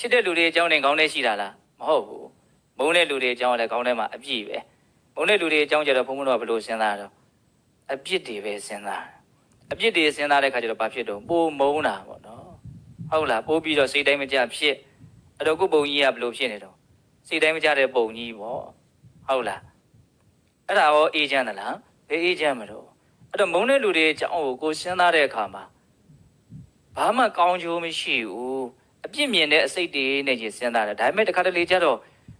ချစ်တဲ့လူတွေအကြောင်းနဲ့ခေါင်းထဲရှိတာလားမဟုတ်ဘူးမုန်းတဲ့လူတွေအကြောင်းကလည်းခေါင်းထဲမှာအပြည့်ပဲမုန်းတဲ့လူတွေအကြောင်းကျတော့ဘုံဘုံတော့ဘယ်လိုစဉ်းစားတော့အပြစ်တွေပဲစဉ်းစားအပြစ်တွေစဉ်းစားတဲ့ခါကျတော့ဘာဖြစ်တော့ပိုမုန်းတာပေါ့နော်ဟုတ်လားပိုးပြီးတော့စိတ်တိုင်းမကြဖြစ်အဲ့တော့ကိုပုံကြီးကဘယ်လိုဖြစ်နေတော့စိတ်တိုင်းမကြတဲ့ပုံကြီးပေါ့ဟုတ်လားအဲ့ဒါရောအေးချမ်းသလားဘယ်အေးချမ်းမလို့အဲ့တော့မုန်းတဲ့လူတွေအကြောင်းကိုကိုစဉ်းစားတဲ့အခါမှာဘာမှကောင်းကျိုးမရှိဘူးအ ပြစ်မြင်တဲ့အစိတ်တွေနဲ့ကြီးစဉ်းစားတယ်ဒါပေမဲ့တစ်ခါတလေကျတော့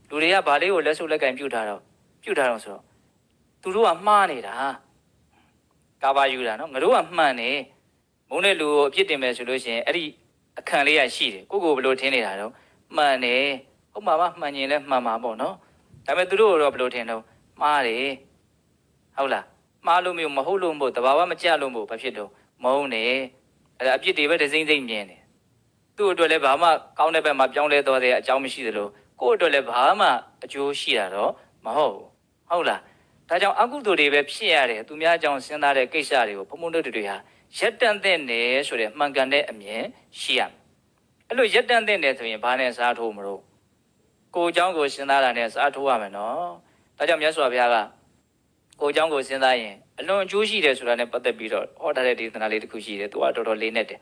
လူတွေကဘာလေးကိုလက်ဆုပ်လက်ကင်ပြုတ်ထားတော့ပြုတ်ထားတော့ဆိုတော့သူတို့ကမှားနေတာကာဘာယူတာနော်ငါတို့ကမှန်နေမုန်းတဲ့လူကိုအပြစ်တင်မယ်ဆိုလို့ရှိရင်အဲ့ဒီအခန့်လေးရရှိတယ်ကိုကိုဘယ်လိုထင်နေတာတော့မှန်တယ်ဟုတ်မှာပါမှန်ရင်လည်းမှန်မှာပေါ့နော်ဒါပေမဲ့သူတို့ကတော့ဘယ်လိုထင်တော့မှားတယ်ဟုတ်လားမှားလို့မျိုးမဟုတ်လို့မို့တဘာဝမကြလို့မို့ဘာဖြစ်တော့မုန်းနေအဲ့ဒါအပြစ်တွေပဲဒစိမ့်စိမ့်မြင်တယ် သူ့အတွက်လည်းဘာမှကောင်းတဲ့ဘက်မှာပြောင်းလဲသွားတဲ့အကြောင်းမရှိသလိုကိုယ့်အတွက်လည်းဘာမှအကျိုးရှိတာတော့မဟုတ်ဘူးဟုတ်လားဒါကြောင့်အကုသိုလ်တွေပဲဖြစ်ရတယ်သူများအကြောင်းစဉ်းစားတဲ့ကိစ္စတွေကိုဘုံဘုံတို့တွေဟာရက်တန့်တဲ့နေဆိုတဲ့မှန်ကန်တဲ့အမြင်ရှိရမယ်အဲ့လိုရက်တန့်တဲ့နေဆိုရင်ဘာနဲ့စားထိုးမလို့ကိုယ်အကြောင်းကိုစဉ်းစားတာနဲ့စားထိုးရမယ်နော်ဒါကြောင့်မြတ်စွာဘုရားကကိုယ်အကြောင်းကိုစဉ်းစားရင်အလွန်အကျိုးရှိတယ်ဆိုတာနဲ့ပတ်သက်ပြီးတော့ဟောထားတဲ့ဒေသနာလေးတစ်ခုရှိတယ်သူကတော်တော်လေးနဲ့တယ်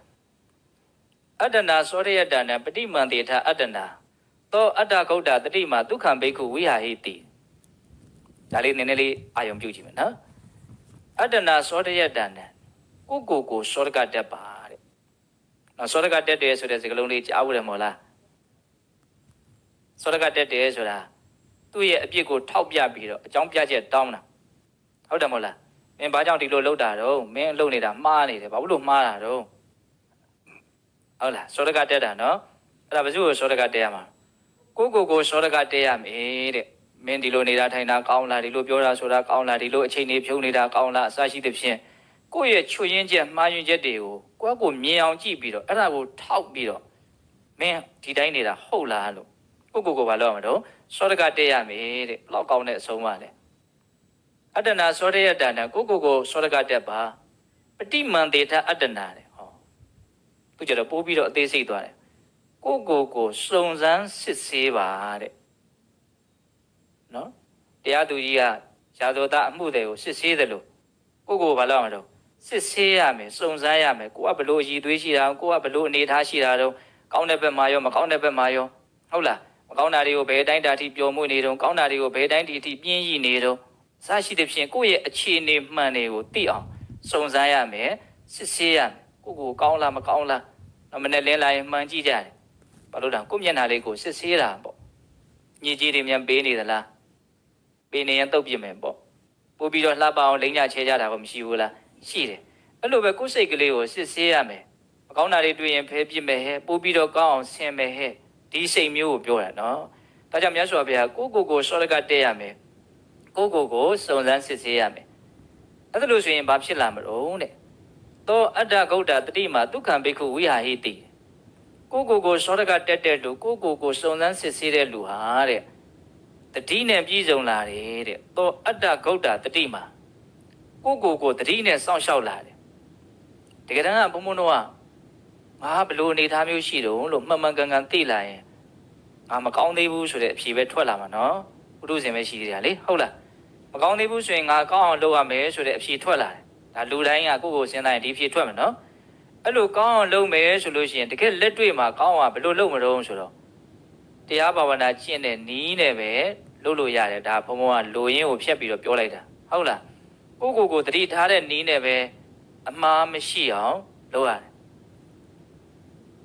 အတ္တနာသောရယတနာပฏิမန္တေထအတ္တနာသောအတ္တဂௌတတတိမဒုက္ခံဘိက္ခုဝိဟာဟိတိဒါလေးနည်းနည်းလေးအာယုံပြုကြည့်မယ်နော်အတ္တနာသောရယတနာကိုကိုကိုသောရကတက်ပါတဲ့နော်သောရကတက်တယ်ဆိုတဲ့စကားလုံးလေးကြားဘူးတယ်မို့လားသောရကတက်တယ်ဆိုတာသူ့ရဲ့အပြစ်ကိုထောက်ပြပြီးတော့အကြောင်းပြချက်တောင်းတာဟုတ်တယ်မို့လားမင်းဘာကြောင့်ဒီလိုလုပ်တာတော့မင်းလုပ်နေတာမှားနေတယ်ဘာလို့မှားတာတော့ ဟုတ်လားစောဒကတက်တာနော်အဲ့ဒါဘယ်သူကိုစောဒကတက်ရမှာကိုကိုကိုစောဒကတက်ရမယ်တဲ့မင်းဒီလိုနေတာထိုင်တာကောင်းလားဒီလိုပြောတာဆိုတာကောင်းလားဒီလိုအချိန်နေဖြုံးနေတာကောင်းလားအစရှိသဖြင့်ကိုယ့်ရဲ့ချွတ်ရင်းချက်မှားယွင်းချက်တွေကိုကိုယ့်ကိုမြင်အောင်ကြည့်ပြီးတော့အဲ့ဒါကိုထောက်ပြီးတော့မင်းဒီတိုင်းနေတာဟုတ်လားလို့ကိုကိုကိုဘာလုပ်ရမှာတော့စောဒကတက်ရမယ်တဲ့ဘလောက်ကောင်းတဲ့အဆုံးပါလဲအတ္တနာစောဒယတနာကိုကိုကိုစောဒကတက်ပါပฏิမန္တေထအတ္တနာတဲ့ဟော သူကျတော့ပိုးပြီးတော့အသေးစိတ်သွားတယ်ကိုကိုကိုစုံစမ်းစစ်ဆေးပါတဲ့နော်တရားသူကြီးကရာဇဝတအမှုတွေကိုစစ်ဆေးတယ်လို့ကိုကိုဘာလို့မလုပ်စစ်ဆေးရမယ်စုံစမ်းရမယ်ကိုကဘလို့အည်သွေးရှိတာကိုကဘလို့အနေထားရှိတာတော့ကောင်းတဲ့ဘက်မှာရောမကောင်းတဲ့ဘက်မှာရောဟုတ်လားမကောင်းတာတွေကိုဘယ်တိုင်းတာထိပျော်မွေ့နေတုံးကောင်းတာတွေကိုဘယ်တိုင်းဒီအထိပြင်းရည်နေတုံးစရှိတဲ့ဖြင့်ကိုယ့်ရဲ့အခြေအနေမှန်တွေကိုသိအောင်စုံစမ်းရမယ်စစ်ဆေးရမယ် ကိုကိုကောင်းလားမကောင်းလားတော့မနဲ့လင်းလာရင်မှန်ကြည့်ကြတယ်ဘာလို့လဲကိုယ့်မျက်နှာလေးကိုစစ်ဆေးတာပေါ့ညစ်ကြေးတွေမြန်ပေးနေသလားပေးနေရင်တုတ်ပြစ်မယ်ပေါ့ပို့ပြီးတော့လှပအောင်လိမ့်ညချဲကြတာကမရှိဘူးလားရှိတယ်အဲ့လိုပဲကိုယ့်စိတ်ကလေးကိုစစ်ဆေးရမယ်မကောင်းတာတွေတွေ့ရင်ဖဲပြစ်မယ်ဟဲ့ပို့ပြီးတော့ကောင်းအောင်ဆင်မယ်ဟဲ့ဒီစိတ်မျိုးကိုပြောတာနော်ဒါကြောင့်မြတ်စွာဘုရားကိုယ့်ကိုယ်ကိုစောရကတက်ရမယ်ကိုယ့်ကိုယ်ကိုစုံစမ်းစစ်ဆေးရမယ်အဲ့ဒါလို့ဆိုရင်ဘာဖြစ်လာမလို့တဲ့ သောအတ္တဂௌတတတိမာဒုက္ခံဘိက္ခုဝိဟာဟိတိကိုကိုကိုစောရကတက်တဲ့လူကိုကိုကိုစုံစမ်းစစ်ဆေးတဲ့လူဟာတဲ့တတိနဲ့ပြည့်စုံလာတယ်တဲ့သောအတ္တဂௌတတတိမာကိုကိုကိုတတိနဲ့စောင့်ရှောက်လာတယ်တကယ်တမ်းကဘုံဘုံတို့ကငါဘလို့အနေထားမျိုးရှိတုံးလို့မှန်မှန်ကန်ကန်သိလာရင်ငါမကောင်းသေးဘူးဆိုတဲ့အဖြေပဲထွက်လာမှာနော်ဘုရုရှင်ပဲရှိသေးတယ်လေဟုတ်လားမကောင်းသေးဘူးဆိုရင်ငါကောင်းအောင်လုပ်ရမယ်ဆိုတဲ့အဖြေထွက်လာတယ် ဒါလူတိုင်းကကိုယ့်ကိုယ်စဉ်းစားရင်ဒီဖြစ်ထွက်မယ်နော်အဲ့လိုကောင်းအောင်လုပ်မယ်ဆိုလို့ရှိရင်တကယ်လက်တွေ့မှာကောင်းအောင်ဘယ်လိုလုပ်မလို့ဆိုတော့တရားဘာဝနာကျင့်တဲ့နီးနဲ့ပဲလုပ်လို့ရတယ်ဒါဘုံဘုံကလူရင်းကိုဖြတ်ပြီးတော့ပြောလိုက်တာဟုတ်လားကိုယ့်ကိုယ်ကိုတတိထားတဲ့နီးနဲ့ပဲအမှားမရှိအောင်လုပ်ရတယ်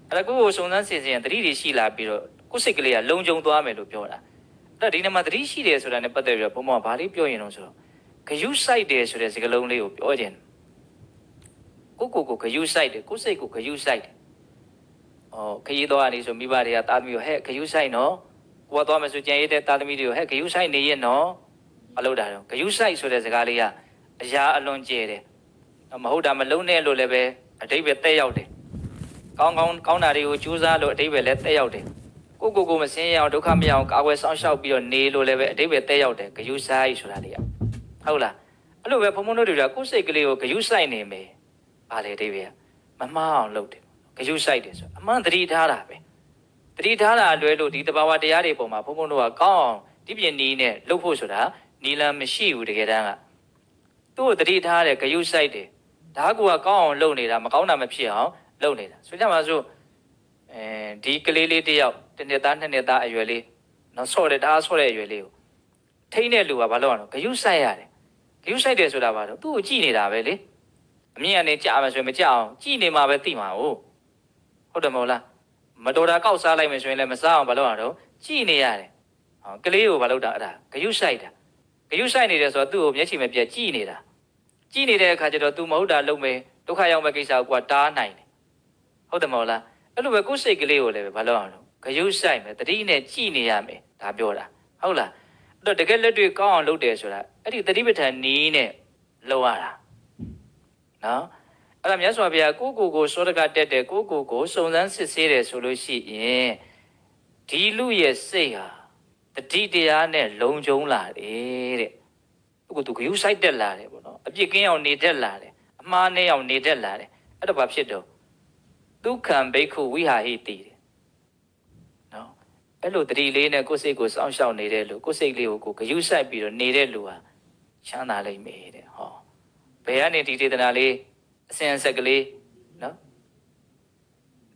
အဲ့ဒါကိုယ့်ကိုယ်စုံစမ်းစစ်ဆေးရင်တတိတွေရှိလာပြီးတော့ကိုယ်စိတ်ကလေးကလုံခြုံသွားမယ်လို့ပြောတာအဲ့ဒါဒီနေ့မှာတတိရှိတယ်ဆိုတာနဲ့ပတ်သက်ပြီးတော့ဘုံဘုံကဘာလေးပြောရင်တော့ဆိုတော့ ဂယုစိုက်တယ်ဆိုတဲ့စကားလုံးလေးကိုပြောခြင်းကိုကိုကိုဂယုစိုက်တယ်ကိုစိတ်ကိုဂယုစိုက်တယ်။အော်ခရီးသွားနေဆိုမိဘတွေကတာသမီးကိုဟဲ့ဂယုစိုက်နော်။ကိုကသွားမယ်ဆိုကြံရတဲ့တာသမီးတွေကိုဟဲ့ဂယုစိုက်နေရဲ့နော်။မလုပ်တာတော့ဂယုစိုက်ဆိုတဲ့စကားလေးကအရာအလွန်ကျဲတယ်။မဟုတ်တာမလုံးနဲ့လို့လည်းပဲအတိတ်ပဲတက်ရောက်တယ်။ကောင်းကောင်းကောင်းတာတွေကိုကြိုးစားလို့အတိတ်ပဲလည်းတက်ရောက်တယ်။ကိုကိုကိုမစင်းရအောင်ဒုက္ခမရအောင်ကာကွယ်ဆောင်ရှောက်ပြီးတော့နေလို့လည်းပဲအတိတ်ပဲတက်ရောက်တယ်ဂယုစိုက်ဆိုတာလေးက ဟုတ်လားအဲ့လိုပဲဘုံဘုံတို့တွေကကိုယ်စိတ်ကလေးကိုဂယုစိုက်နေမယ်ဗာလေတိပဲမမှားအောင်လုပ်တယ်ဂယုစိုက်တယ်ဆိုအမှန်တတိထားတာပဲတတိထားတာအလွဲလို့ဒီတဘာဝတရားတွေပုံမှာဘုံဘုံတို့ကကောင်းအောင်ဒီပြင်နီးနဲ့လှုပ်ဖို့ဆိုတာနီလန်မရှိဘူးတကယ်တမ်းကသူ့ကိုတတိထားတဲ့ဂယုစိုက်တယ်ဒါကူကကောင်းအောင်လုပ်နေတာမကောင်းတာမဖြစ်အောင်လုပ်နေတာဆိုကြပါစို့အဲဒီကလေးလေးတယောက်တစ်နှစ်သားနှစ်နှစ်သားအရွယ်လေးနော်ဆော့တယ်ဒါဆော့တဲ့အရွယ်လေးကိုထိန်းတဲ့လူကဘာလုပ်အောင်ဂယုစိုက်ရတယ် ဂယုစိုက်တယ်ဆိုတာဘာလို့သူ့ကိုကြည့်နေတာပဲလေအမြင့်ကနေကြာမယ်ဆိုရင်မကြအောင်ကြည့်နေမှာပဲသိမှာဟုတ်ဟုတ်တယ်မဟုတ်လားမတော်တာကောက်စားလိုက်မယ်ဆိုရင်လည်းမစားအောင်ဘာလုပ်ရတော့ကြည်နေရတယ်ဟောကလေးကိုဘာလုပ်တာအဲ့ဒါဂယုဆိုင်တာဂယုဆိုင်နေတယ်ဆိုတော့သူ့ကိုမျက်ခြေမပြတ်ကြည်နေတာကြည်နေတဲ့အခါကျတော့ तू မဟုတ်တာလုပ်မယ်ဒုက္ခရောက်မဲ့ကိစ္စကိုကွာတားနိုင်တယ်ဟုတ်တယ်မဟုတ်လားအဲ့လိုပဲကိုယ်စိတ်ကလေးကိုလည်းဘာလုပ်အောင်လို့ဂယုဆိုင်မယ်တတိနဲ့ကြည်နေရမယ်ဒါပြောတာဟုတ်လားအဲ့ တော့တကယ်လက်တွေ့ကောင်းအောင်လုပ်တယ်ဆိုတာအဲ့ဒီတတိပဋ္ဌာန်နီးနဲ့လုပ်ရတာနော်အဲ့ဒါမြတ်စွာဘုရားကိုကိုကိုစောတကတက်တယ်ကိုကိုကိုစုံစမ်းစစ်ဆေးတယ်ဆိုလို့ရှိရင်ဒီလူရဲ့စိတ်ဟာတတိတရားနဲ့လုံခြုံလာတယ်တဲ့သူကသူဂယုဆိုင်တက်လာတယ်ပေါ့နော်အပြစ်ကင်းအောင်နေတက်လာတယ်အမှားနဲ့အောင်နေတက်လာတယ်အဲ့ဒါဘာဖြစ်တော့ဒုက္ခံဘိက္ခုဝိဟာဟိတိတယ်နော် အဲ့လိုတတိလေးနဲ့ကိုယ်စိတ်ကိုစောင့်ရှောက်နေတဲ့လူကိုယ်စိတ်လေးကိုကိုဂယုဆိုင်ပြီးတော့နေတဲ့လူဟာချမ်းသာလိမ့်မယ်တဲ့ဟောဘယ်ကနေဒီဒေသနာလေးအစဉ်အဆက်ကလေးနော်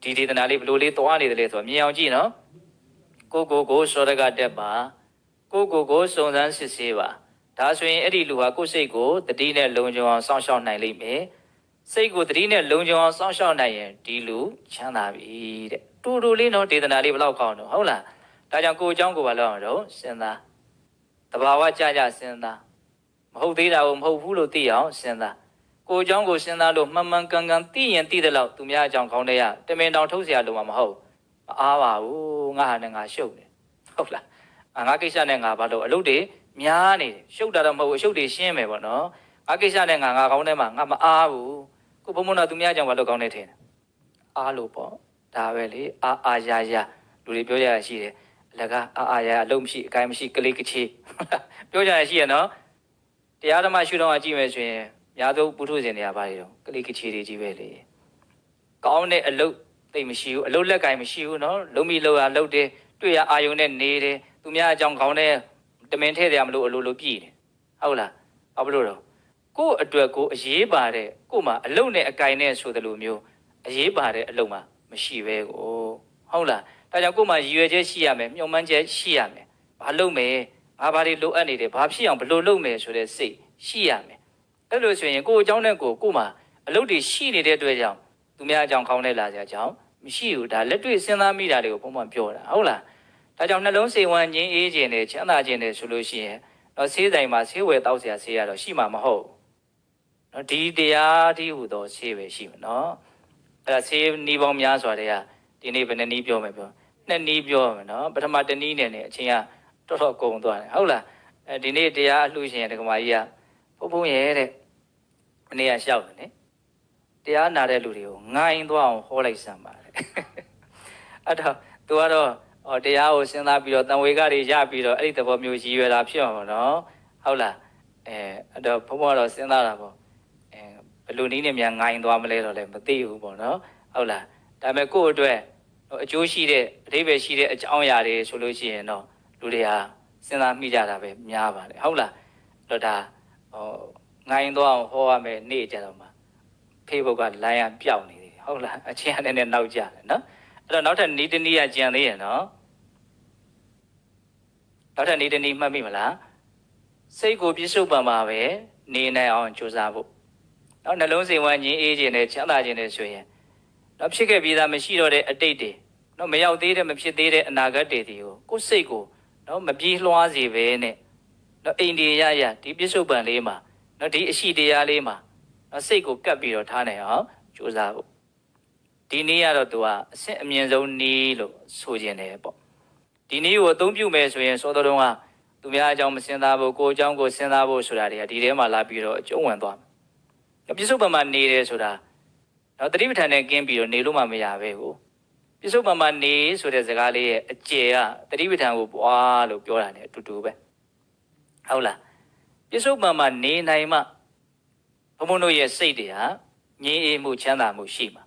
ဒီဒေသနာလေးဘလို့လေးသွားနေတယ်လေဆိုတော့မြင်အောင်ကြည့်နော်ကိုကိုကိုစောရကတက်ပါကိုကိုကိုစုံစမ်းစစ်ဆေးပါဒါဆိုရင်အဲ့ဒီလူဟာကိုယ့်စိတ်ကိုတတိနဲ့လုံခြုံအောင်စောင့်ရှောက်နိုင်လိမ့်မယ်စိတ်ကိုတတိနဲ့လုံခြုံအောင်စောင့်ရှောက်နိုင်ရင်ဒီလူချမ်းသာပြီတဲ့တူတူလေးနော်ဒေသနာလေးဘယ်လောက်ကောင်းတော့ဟုတ်လား ဒါကြောင့်ကိုယ်အကြောင်းကိုဘာလို့အောင်တော့စဉ်းစားတဘာဝကြကြစဉ်းစားမဟုတ်သေးတာကိုမဟုတ်ဘူးလို့သိအောင်စဉ်းစား ကိုเจ้าကိုစဉ်းစားလို့မှန်မှန်ကန်ကန်သိရင်သိတယ်လို့သူများအကြောင်းကောင်းတဲ့ရတမင်တောင်ထုတ်เสียလို့မှမဟုတ်မအားပါဘူးငါဟာနဲ့ငါရှုပ်တယ်ဟုတ်လားအာငါကိစ္စနဲ့ငါဘာလို့အလုပ်တွေများနေတယ်ရှုပ်တာတော့မဟုတ်ဘူးအရှုပ်တွေရှင်းမယ်ပေါ့နော်ငါကိစ္စနဲ့ငါငါကောင်းတဲ့မှာငါမအားဘူးကိုဘုံဘုံတော့သူများအကြောင်းဘာလို့ကောင်းနေထင်တယ်အားလို့ပေါ့ဒါပဲလေအာအာယာယာလူတွေပြောကြရရှိတယ်အ လကအာအာရအလုံးမရှိအကိုင်းမရှိကလေးကချေပြောကြရရှိရနော်တရားဓမ္မရှုတော့အကြည့်မယ်ဆိုရင်များသောပုထုဇဉ်တွေကဘာတွေတော့ကလေးကချေတွေကြီးပဲလေကောင်းတဲ့အလုတ်သိမရှိဘူးအလုတ်လက်ကင်မရှိဘူးနော်လုံမီလောက်ရလုတ်တယ်တွေ့ရအာယုံနဲ့နေတယ်သူများအကြောင်းကောင်းတဲ့တမင်ထဲ့တယ်မလို့အလိုလိုပြည့်တယ်ဟုတ်လားဘာလို့တော့ကို့အတွက်ကိုအရေးပါတဲ့ကို့မှာအလုံနဲ့အကင်နဲ့ဆိုတဲ့လိုမျိုးအရေးပါတဲ့အလုံမှာမရှိပဲကိုဟုတ်လား ဒါကြောင့်ကို့မှာရည်ရွယ်ချက်ရှိရမယ်မျှော်မှန်းချက်ရှိရမယ်ဘာလုပ်မယ်ငါဘာတွေလိုအပ်နေတယ်ဘာဖြစ်အောင်ဘယ်လိုလုပ်မယ်ဆိုတဲ့စိတ်ရှိရမယ်အဲ့လိုဆိုရင်ကိုယ်အကြောင်းနဲ့ကိုယ်ကိုယ်မှာအလုပ်တွေရှိနေတဲ့အတွက်ကြောင့်သူများအကြောင်းကောင်းတဲ့လာစရာအကြောင်းမရှိဘူးဒါလက်တွေ့စဉ်းစားမိတာတွေကိုဘုံဘုံပြောတာဟုတ်လားဒါကြောင့်နှလုံးစိတ်ဝမ်းငြင်းအေးခြင်းနဲ့ချမ်းသာခြင်းနဲ့ဆိုလို့ရှိရင်တော့ဆေးဆိုင်မှာဆေးဝယ်တောက်စရာဆေးရတော့ရှိမှာမဟုတ်ဘူးနော်ဒီတရားဒီဟူသောဆေးပဲရှိမှာနော်အဲ့ဒါဆေးနီးပေါင်းများစွာတည်းက ဒီနေ့ဘယ်နှစ်နီးပြောမယ်ပြောနှစ်နီးပြောမယ်နော်ပထမတစ်နီးနဲ့ねအချိန်ကတော်တော်ကုန်သွားတယ်ဟုတ်လားအဲဒီနေ့တရားအလှရှင်ဒကမာကြီးကဘုံဘုံရဲ့တဲ့မနေ့ကရှောက်တယ်နိတရားနာတဲ့လူတွေကိုငိုင်းသွားအောင်ဟောလိုက်စမ်းပါတယ်အဲ့တော့သူကတော့ဟောတရားကိုစဉ်းစားပြီးတော့တန်ဝေကတွေရပြီးတော့အဲ့ဒီသဘောမျိုးရည်ရွယ်တာဖြစ်မှာပေါ့နော်ဟုတ်လားအဲအဲ့တော့ဘုံဘုံကတော့စဉ်းစားတာပေါ့အဲဘယ်လိုနည်းနဲ့များငိုင်းသွားမလဲတော့လည်းမသိဘူးပေါ့နော်ဟုတ်လားဒါပေမဲ့ကိုယ့်အတွက် အကျိုးရှိတဲ့အဓိပ္ပာယ်ရှိတဲ့အကြောင်းအရာတွေဆိုလို့ရှိရင်တော့လူတွေဟာစဉ်းစားမိကြတာပဲများပါတယ်ဟုတ်လားအဲ့တော့ဒါဟောငိုင်းတော့အောင်ဟောရမယ်နေ့ကြတော့မှဖေးဘုတ်ကလိုင်းရပျောက်နေသေးတယ်ဟုတ်လားအချင်းအနေနဲ့နောက်ကြတယ်နော်အဲ့တော့နောက်ထပ်နီးတနီးရကြံသေးရဲ့နော်နောက်ထပ်နီးတနီးမှတ်မိမလားစိတ်ကိုပြစ္ဆုတ်ပံပါပဲနေနိုင်အောင်ကြိုးစားဖို့နောက်နှလုံးစိမ်ဝမ်းခြင်းအေးခြင်းနဲ့ချမ်းသာခြင်းနဲ့ဆိုရင် တော့ဖြစ်ခဲ့ပြီးသားမရှိတော့တဲ့အတိတ်တွေနော်မရောက်သေးတဲ့မဖြစ်သေးတဲ့အနာဂတ်တွေဒီကိုကိုယ်စိတ်ကိုနော်မပြေးလွှားစေပဲနဲ့နော်အိန္ဒိယရဒီပြစ္ဆုတ်ပံလေးမှာနော်ဒီအရှိတရားလေးမှာနော်စိတ်ကိုကပ်ပြီးတော့ထားနိုင်အောင်ကြိုးစားဖို့ဒီနည်းကတော့သူကအဆင့်အမြင့်ဆုံးနည်းလို့ဆိုခြင်းတယ်ပေါ့ဒီနည်းကိုအသုံးပြုမယ်ဆိုရင်စောတော်တုန်းကသူများအကြောင်းမစင်သားဖို့ကိုယ်အကြောင်းကိုစင်သားဖို့ဆိုတာတွေကဒီထဲမှာလာပြီးတော့အကျုံးဝင်သွားမယ်ပြစ္ဆုတ်ပံမှာနေတယ်ဆိုတာ နော်တတိပဋ္ဌာန်နဲ့ကင်းပြီးတော့နေလို့မှမရပဲကိုပြစ္ဆုတ်ပံမှာနေဆိုတဲ့စကားလေးရဲ့အကျယ်ကတတိပဋ္ဌာန်ကိုပွားလို့ပြောတာ ਨੇ အတူတူပဲဟုတ်လားပြစ္ဆုတ်ပံမှာနေနိုင်မှဘုံဘုံတို့ရဲ့စိတ်တွေဟာငြိမ်းအေးမှုချမ်းသာမှုရှိမှာ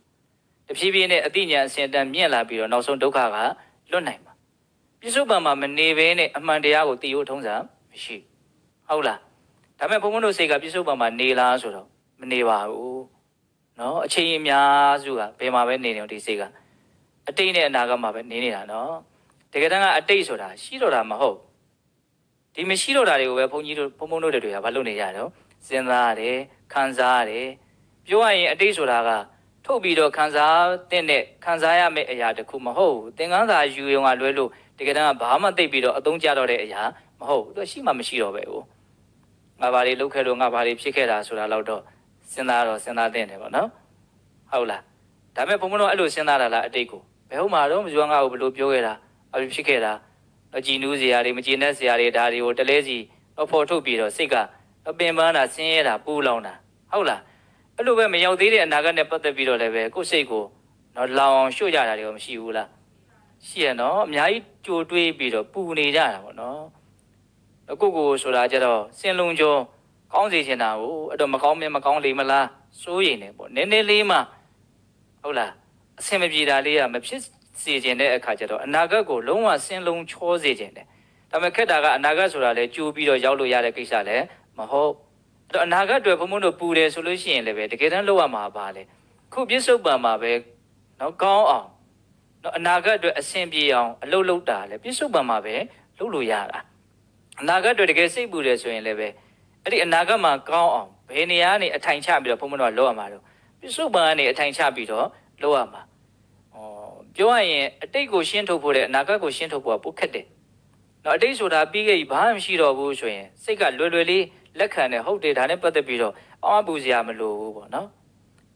တဖြည်းဖြည်းနဲ့အတိညာအစဉ်တန်မြင့်လာပြီးတော့နောက်ဆုံးဒုက္ခကလွတ်နိုင်မှာပြစ္ဆုတ်ပံမှာမနေဘဲနဲ့အမှန်တရားကိုသိဖို့ထုံးစံမရှိဟုတ်လားဒါပေမဲ့ဘုန်းဘုန်းတို့စိတ်ကပြစ္ဆုတ်ပံမှာနေလားဆိုတော့မနေပါဘူး နော်အချိန်အများစုကဘယ်မှာပဲနေနေဒီစိတ်ကအတိတ်နဲ့အနာဂတ်မှာပဲနေနေတာနော်တကယ်တမ်းကအတိတ်ဆိုတာရှိတော့တာမဟုတ်ဒီမရှိတော့တာတွေကိုပဲဘုန်းကြီးတို့ဘုန်းဘုန်းတို့တွေကဘာလုပ်နေကြတော့စဉ်းစားရတယ်ခံစားရတယ်ပြောရရင်အတိတ်ဆိုတာကထုတ်ပြီးတော့ခံစားတဲ့နဲ့ခံစားရမယ့်အရာတစ်ခုမဟုတ်ဘူးသင်္ကန်းစာယူရုံကလွဲလို့တကယ်တမ်းကဘာမှသိပ်ပြီးတော့အသုံးကျတော့တဲ့အရာမဟုတ်ဘူးသူရှိမှမရှိတော့ပဲဘူးငါဘာတွေလုပ်ခဲ့လို့ငါဘာတွေဖြစ်ခဲ့တာဆိုတာတော့တော့ စဉ်းစားတော့စဉ်းစားတဲ့တယ်ပေါ့နော်ဟုတ်လားဒါပေမဲ့ဘုံဘုံတော့အဲ့လိုစဉ်းစားတာလားအတိတ်ကိုဘယ်ဟုတ်မှာတော့မကျွမ်းငါ့ကိုဘယ်လိုပြောခဲ့တာဘာဖြစ်ခဲ့တာအကြည်နူးစရာတွေမကြည်နဲ့စရာတွေဒါတွေကိုတလဲစီတော့ဖော်ထုတ်ပြီးတော့စိတ်ကအပင်ပန်းတာဆင်းရဲတာပူလောင်တာဟုတ်လားအဲ့လိုပဲမရောက်သေးတဲ့အနာဂတ်နဲ့ပတ်သက်ပြီးတော့လည်းပဲကိုယ်စိတ်ကိုတော့လောင်အောင်ရွှတ်ကြတာတွေကမရှိဘူးလားရှိရနော်အများကြီးကြိုတွေးပြီးတော့ပူနေကြတာပေါ့နော်အကိုကိုဆိုတာကြတော့စင်လုံးကျော် ကောင်းစေချင်တာကိုအဲ့တော့မကောင်းမင်းမကောင်းလေမလားစိုးရိမ်နေပေါ့နည်းနည်းလေးမှဟုတ်လားအဆင်မပြေတာလေးကမဖြစ်စေချင်တဲ့အခါကျတော့အနာဂတ်ကိုလုံးဝစင်လုံးချောစေချင်တယ်ဒါပေမဲ့ခက်တာကအနာဂတ်ဆိုတာလည်းကြိုးပြီးတော့ရောက်လို့ရတဲ့ကိစ္စလည်းမဟုတ်အဲ့တော့အနာဂတ်အတွက်ဘုံဘုံတို့ပူတယ်ဆိုလို့ရှိရင်လည်းပဲတကယ်တမ်းလောက်ရမှာပါလေခုပြစ္ဆုတ်ပံမှာပဲနော်ကောင်းအောင်နော်အနာဂတ်အတွက်အဆင်ပြေအောင်အလုပ်လုပ်တာလေပြစ္ဆုတ်ပံမှာပဲလုပ်လို့ရတာအနာဂတ်အတွက်တကယ်စိတ်ပူတယ်ဆိုရင်လည်းပဲ အဲ့ဒီအနာဂတ်မှာကောင်းအောင်ဘယ်နေရာကနေအထိုင်ချပြီးတော့ဘုံဘုံတို့ကလောက်ရမှာတော့ပြစ္ဆုတ်ပံကနေအထိုင်ချပြီးတော့လောက်ရမှာဩပြောရရင်အတိတ်ကိုရှင်းထုတ်ဖို့တဲ့အနာဂတ်ကိုရှင်းထုတ်ဖို့ကပိုခက်တယ်နော်အတိတ်ဆိုတာပြီးခဲ့ပြီဘာမှမရှိတော့ဘူးဆိုရင်စိတ်ကလွယ်လွယ်လေးလက်ခံတယ်ဟုတ်တယ်ဒါနဲ့ပတ်သက်ပြီးတော့အောင်းအပူစရာမလိုဘူးပေါ့နော်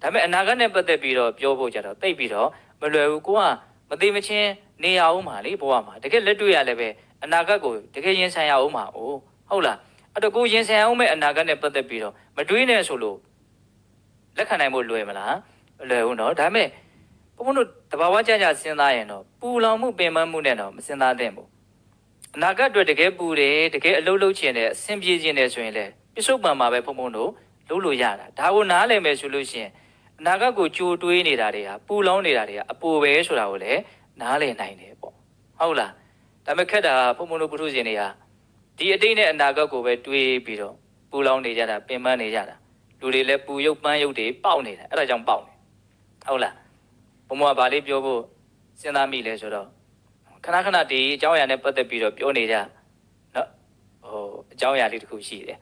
ဒါပေမဲ့အနာဂတ်နဲ့ပတ်သက်ပြီးတော့ပြောဖို့ကြတော့တိတ်ပြီးတော့မလွယ်ဘူးကိုကမသိမချင်းနေရအောင်ပါလေဘဝမှာတကယ်လက်တွေ့ရလည်းပဲအနာဂတ်ကိုတကယ်ရင်ဆိုင်ရအောင်ပါအိုးဟုတ်လား အဲ့တော့ကိုရင်ဆိုင်အောင်မဲ့အနာဂတ်နဲ့ပတ်သက်ပြီးတော့မတွေးနဲ့ဆိုလို့လက်ခံနိုင်ဖို့လွယ်မလားမလွယ်ဘူးနော်ဒါပေမဲ့ဘုန်းဘုန်းတို့တဘာဝကြကြစဉ်းစားရင်တော့ပူလောင်မှုပင်ပန်းမှုနဲ့တော့မစဉ်းစားသင့်ဘူးအနာဂတ်အတွက်တကယ်ပူတယ်တကယ်အလုပ်လုပ်ချင်တယ်အဆင်ပြေချင်တယ်ဆိုရင်လည်းပြစ္ဆုတ်ပံမှာပဲဖုံဖုံတို့လုပ်လို့ရတာဒါကိုနားလည်မယ်ဆိုလို့ရှိရင်အနာဂတ်ကိုကြိုတွေးနေတာတွေဟာပူလောင်နေတာတွေဟာအပူပဲဆိုတာကိုလည်းနားလည်နိုင်တယ်ပေါ့ဟုတ်လားဒါပေမဲ့ခက်တာကဖုံဖုံတို့ပုထုဇဉ်တွေဟာ ဒီအတိတ်နဲ့အနာဂတ်ကိုပဲတွေးပြီးတော့ပူလောင်နေကြတာပင်ပန်းနေကြတာလူတွေလည်းပူရုပ်ပန်းရုပ်တွေပေါက်နေတာအဲ့ဒါကြောင့်ပေါက်နေဟုတ်လားဘုံဘကဗာလေးပြောဖို့စဉ်းစားမိလဲဆိုတော့ခဏခဏဒီအကြောင်းအရာနဲ့ပတ်သက်ပြီးတော့ပြောနေကြနော်ဟိုအကြောင်းအရာလေးတစ်ခုရှိတယ်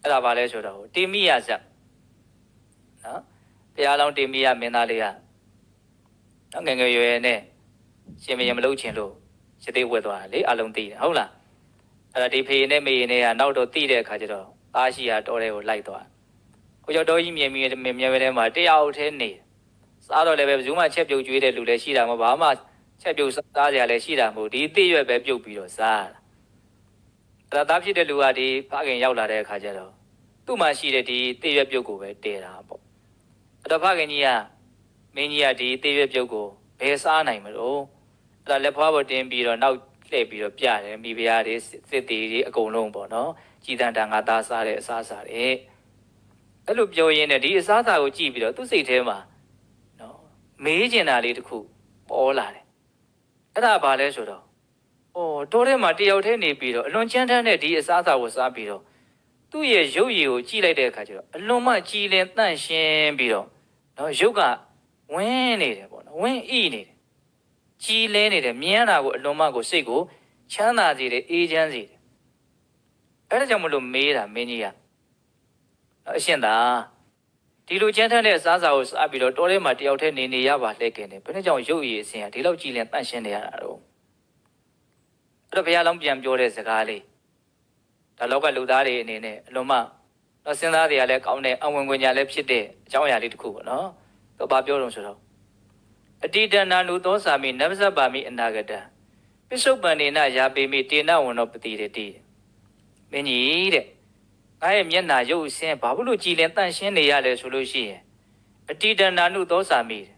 အဲ့ဒါဘာလဲဆိုတော့တေမိယဇတ်နော်ဘုရားလောင်းတေမိယမင်းသားလေးကနော်ငယ်ငယ်ရွယ်ရွယ်နဲ့ရှင်မရင်မလုပ်ချင်လို့ရသေးဝက်သွားတာလေအလုံးသိတယ်ဟုတ်လား အဲ့ဒါဒီဖေနဲ့မေနဲ့ကနောက်တော့သိတဲ့အခါကျတော့သားရှိရတော်တဲ့ကိုလိုက်သွားကိုကျော်တော်ကြီးမြင်မြင်မြင်မြင်ထဲမှာတယောက်တည်းနေစားတော့လည်းပဲဘယ်သူမှချက်ပြုတ်ကျွေးတဲ့လူလည်းရှိတာမဟုတ်ဘာမှချက်ပြုတ်စားကြရလဲရှိတာမဟုတ်ဒီသိရွက်ပဲပြုတ်ပြီးတော့စားတာအဲ့ဒါသားဖြစ်တဲ့လူကဒီဖခင်ရောက်လာတဲ့အခါကျတော့သူ့မှာရှိတဲ့ဒီသိရွက်ပြုတ်ကိုပဲတည်တာပေါ့အဲ့တော့ဖခင်ကြီးကမင်းကြီးကဒီသိရွက်ပြုတ်ကိုဘယ်စားနိုင်မလို့အဲ့ဒါလက်ဖွားပေါ်တင်ပြီးတော့နောက် လှည့်ပြီးတော့ပြတယ်မိဖုရားတွေစစ်တီတွေအကုန်လုံးပေါ့နော်ကြည်တန်တန်ငါသားစားတဲ့အစားစားတွေအဲ့လိုပြောရင်းနဲ့ဒီအစားအစာကိုကြည့်ပြီးတော့သူ့စိတ်ထဲမှာနော်မေးကျင်တာလေးတစ်ခုပေါ်လာတယ်အဲ့ဒါဘာလဲဆိုတော့အော်တိုးထဲမှာတယောက်တည်းနေပြီးတော့အလွန်ချမ်းတမ်းတဲ့ဒီအစားအစာကိုစားပြီးတော့သူ့ရဲ့ရုပ်ရည်ကိုကြည့်လိုက်တဲ့အခါကျတော့အလွန်မှကြည်လင်တန့်ရှင်းပြီးတော့နော်ရုပ်ကဝင်းနေတယ်ပေါ့နော်ဝင်းဣနေတယ် ကြည်လင်းနေတယ်မြင်ရတာကိုအလွန်မှကိုစိတ်ကိုချမ်းသာစေတယ်အေးချမ်းစေတယ်အဲ့ဒါကြောင့်မလို့မေးတာမင်းကြီးကနော်အရှင်သာဒီလိုချမ်းထမ်းတဲ့အစားအစာကိုစားပြီးတော့တိုးထဲမှာတယောက်တည်းနေနေရပါလဲခင်တယ်ဘယ်နဲ့ကြောင့်ရုပ်ရည်အစဉ်ကဒီလောက်ကြည်လင်တန့်ရှင်းနေရတာတော့အဲ့တော့ဘုရားလောင်းပြန်ပြောတဲ့စကားလေးဒါလောကလူသားတွေအနေနဲ့အလုံးမတော့စဉ်းစားတွေကလည်းကောင်းတဲ့အဝင်ဝင်ညာလည်းဖြစ်တဲ့အကြောင်းအရာလေးတစ်ခုပေါ့နော်။သူဘာပြောတော့ဆိုတော့ အတိတနာနုသောစာမိနဗ္ဗဇပါမိအနာဂတပိစုပန်နေနယာပေမိတေနဝန္နောပတိရတိမင်းကြီးတဲ့ငါရဲ့မျက်နာရုပ်အစင်းဘာလို့ကြည်လင်တန့်ရှင်းနေရလဲဆိုလို့ရှိရင်အတိတနာနုသောစာမိတဲ့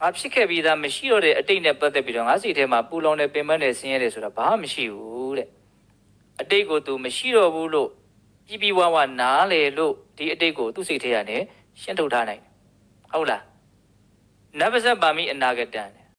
ငါဖြစ်ခဲ့ပြီးသားမရှိတော့တဲ့အတိတ်နဲ့ပတ်သက်ပြီးတော့ငါစိတ်ထဲမှာပူလောင်နေပင်ပန်းနေဆင်းရဲတယ်ဆိုတာဘာမှမရှိဘူးတဲ့အတိတ်ကို तू မရှိတော့ဘူးလို့ပြပြဝဝနားလေလို့ဒီအတိတ်ကိုသူ့စိတ်ထဲကနေရှင်းထုတ်ထားနိုင်တယ်ဟုတ်လား နဗ္ဗဇပါမိအနာဂတံ